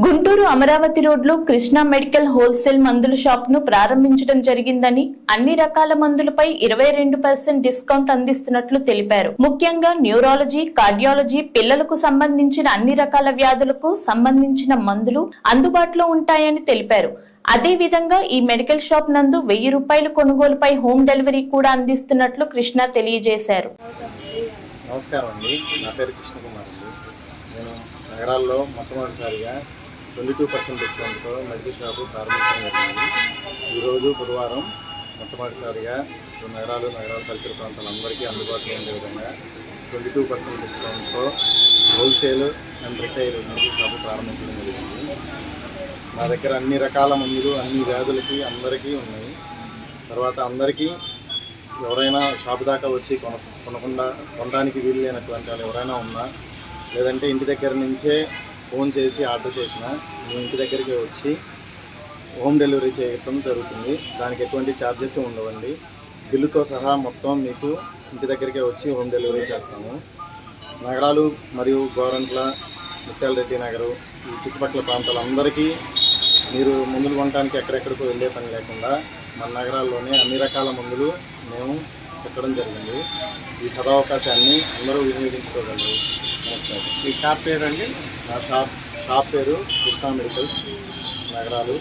గుంటూరు అమరావతి రోడ్లో Krishna medical wholesale మందుల షాప్ను ప్రారంభించడం జరిగిందని అన్ని రకాల మందులపై ఇరవై రెండు పర్సెంట్ డిస్కౌంట్ అందిస్తున్నట్లు తెలిపారు. ముఖ్యంగా న్యూరాలజీ కార్డియాలజీ పిల్లలకు సంబంధించిన అన్ని రకాల వ్యాధులకు సంబంధించిన మందులు అందుబాటులో ఉంటాయని తెలిపారు. అదే విధంగా ఈ మెడికల్ షాప్ నందు వెయ్యి రూపాయల కొనుగోలుపై హోమ్ డెలివరీ కూడా అందిస్తున్నట్లు కృష్ణ తెలియజేశారు. నమస్కారం అండి. నా పేరు కృష్ణకుమార్ అండి. నేను నగరాల్లో మొట్టమొదటిసారిగా ట్వంటీ టూ పర్సెంట్ డిస్కౌంట్తో మెడికల్ షాపు ప్రారంభించడం జరిగింది. ఈరోజు బుధవారం మొట్టమొదటిసారిగా నగరాలు నగరాల పరిసర ప్రాంతాలందరికీ అందుబాటులో ఉండే విధంగా twenty two percent డిస్కౌంట్తో wholesale and retail medical shop ప్రారంభించడం జరిగింది. మా దగ్గర అన్ని రకాల మందులు అన్ని వ్యాధులకి అందరికీ ఉన్నాయి. తర్వాత అందరికీ ఎవరైనా షాప్ దాకా వచ్చి కొన కొనకుండా కొనడానికి వీలు లేనటువంటి వాళ్ళు ఎవరైనా ఉన్నా లేదంటే ఇంటి దగ్గర నుంచే ఫోన్ చేసి ఆర్డర్ చేసినా మీ ఇంటి దగ్గరికి వచ్చి హోమ్ డెలివరీ చేయటం జరుగుతుంది. దానికి ఎటువంటి ఛార్జెస్ ఉండవండి. బిల్లుతో సహా మొత్తం మీకు ఇంటి దగ్గరికే వచ్చి హోమ్ డెలివరీ చేస్తాము. నగరాలు మరియు గోరంట్ల ముత్యాలరెడ్డి నగరు ఈ చుట్టుపక్కల ప్రాంతాలందరికీ మీరు మందులు కొనడానికి ఎక్కడెక్కడికో వెళ్ళే పని లేకుండా మన నగరాల్లోనే అన్ని రకాల మందులు మేము పెట్టడం జరిగింది. ఈ సదావకాశాన్ని అందరూ వినియోగించుకోగలరు. నమస్కారం. మీ షాప్ పేరండి? నా షాప్ షాప్ పేరు కృష్ణా మెడికల్స్ నగరాలు.